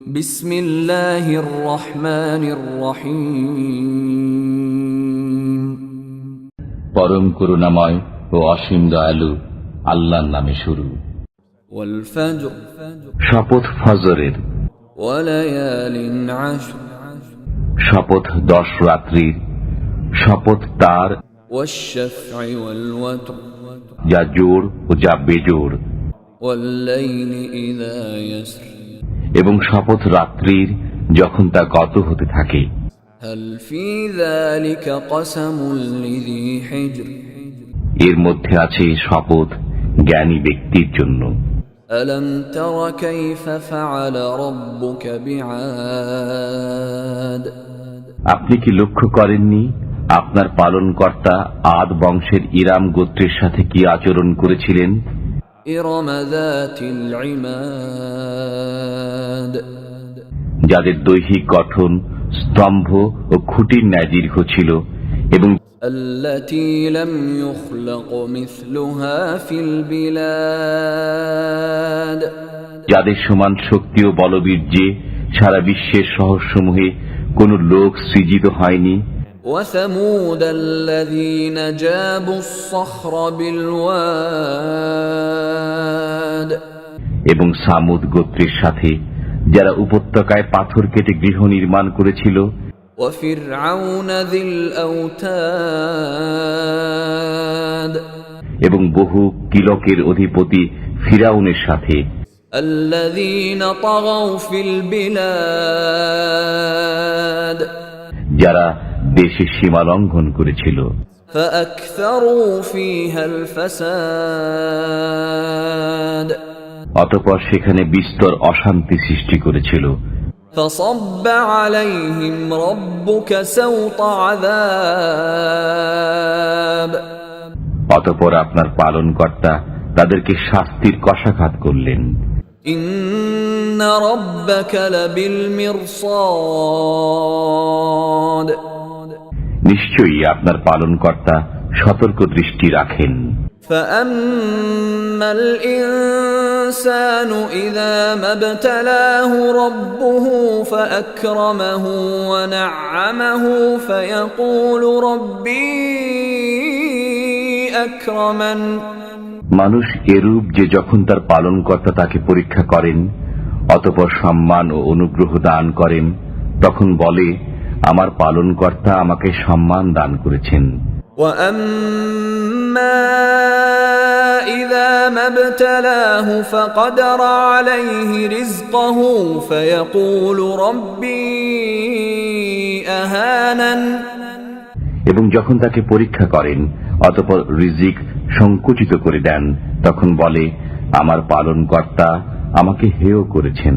بسم الله الرحمن الرحيم পরম করুণাময় ও অসীম দয়ালু আল্লাহর নামে শুরু والفجر শপথ ফজরের وليال عشر শপথ দশ রাত্রির শপথ তার والشفع والوتر যা জোর ও যা বেজোর والليل إذا يسر এবং শপথ রাত্রির যখন তা গত হতে থাকে هل في ذلك قسم لذي حجر এর মধ্যে আছে শপথ জ্ঞানী ব্যক্তির জন্য ألم تر كيف فعل ربك بعاد আপনি কি লক্ষ্য করেননি আপনার পালনকর্তা আদ বংশের ইরাম গোত্রের সাথে কি আচরণ করেছিলেন إرم ذات العماد যাদের দৈহিক গঠন স্তম্ভ ও খুঁটির ন্যায় দীর্ঘ ছিল এবং التي لم يخلق مثلها في البلاد যাদের সমান শক্তি ও বলবীর্যে সারা বিশ্বের শহরসমূহে কোনো লোক সৃজিত হয়নি وثمود الذين جابوا الصخر بالواد এবং সামুদ গোত্রের সাথে যারা উপত্যকায় পাথর কেটে গৃহ নির্মাণ করেছিল وفرعون ذي الأوتاد এবং বহু কিলকের অধিপতি ফিরাউনের সাথে الذين طغوا في البلاد যারা দেশের সীমা লঙ্ঘন করেছিল فأكثروا فيها الفساد অতপর সেখানে বিস্তর অশান্তি সৃষ্টি করেছিল فصب عليهم ربك سوط عذاب অতপর আপনার পালনকর্তা তাদেরকে শাস্তির কষাঘাত করলেন إن ربك لبالمرصاد নিশ্চয়ই আপনার পালনকর্তা সতর্ক দৃষ্টি রাখেন فأما الإنسان إذا ما ابتلاه ربه فأكرمه ونعمه فيقول ربي أكرمن মানুষ এরূপ যে যখন তার পালনকর্তা তাকে পরীক্ষা করেন অতপর সম্মান ও অনুগ্রহ দান করেন তখন বলে আমার পালনকর্তা আমাকে সম্মান দান করেছেন وأما إذا ما ابتلاه فقدر عليه رزقه فيقول ربي أهانن এবং যখন তাকে পরীক্ষা করেন অতপর রিজিক সংকুচিত করে দেন তখন বলে আমার পালনকর্তা আমাকে হেয় করেছেন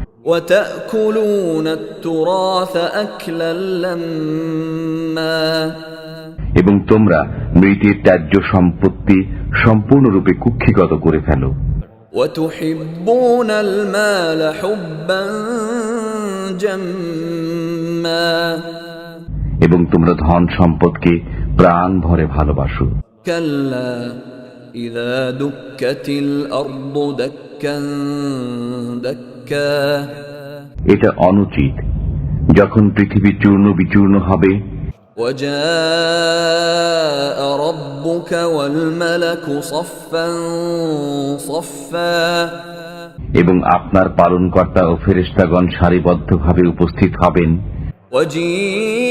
এবং তোমরা মৃতের ত্যায্য সম্পত্তি সম্পূর্ণরূপে কুক্ষিগত করে ফেলো। এবং তোমরা ধন সম্পদকে প্রাণ ভরে ভালোবাসো। কেল্লা ইদা এটা অনুচিত যখন পৃথিবী চূর্ণ বিচূর্ণ হবে وجاء ربك والملك صفا صفا এবং আপনার পালনকর্তা ও ফেরেশতাগণ সারিবদ্ধভাবে উপস্থিত হবেন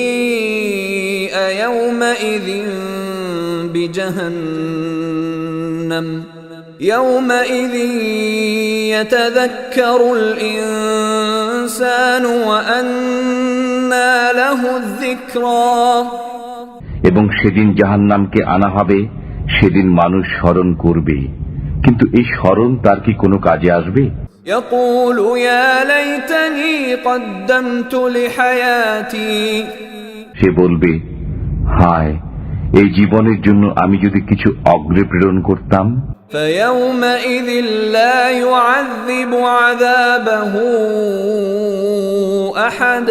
وجيء يومئذ بجهنم يومئذ يتذكر الإنسان وأنى له الذكرى এবং সেদিন জাহান্নামকে আনা হবে সেদিন মানুষ স্মরণ করবে কিন্তু এই স্মরণ তার কি কোনো কাজে আসবে يقول يا ليتني قدمت لحياتي সে বলবে হায় এই জীবনের জন্য আমি যদি কিছু অগ্রে প্রেরণ করতাম فيومئذ لا يعذب عذابه احد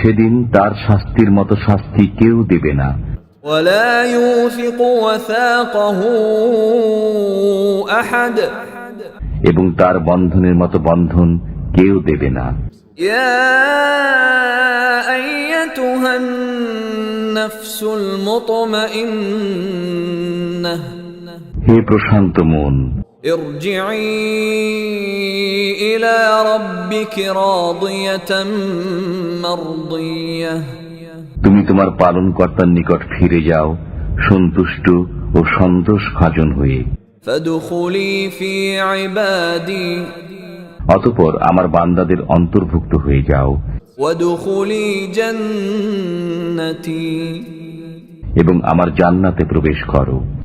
সেদিন তার শাস্তির মতো শাস্তি কেউ দেবে না ولا يوثق وثاقه احد এবং তার বন্ধনের মতো বন্ধন কেউ দেবে না يا ايتها النفس المطمئنه হে প্রশান্ত মন। তুমি তোমার পালন কর্তার নিকট ফিরে যাও সন্তুষ্ট ও সন্তোষ ভাজন হয়ে অতপর আমার বান্দাদের অন্তর্ভুক্ত হয়ে যাও। এবং আমার জান্নাতে প্রবেশ করো।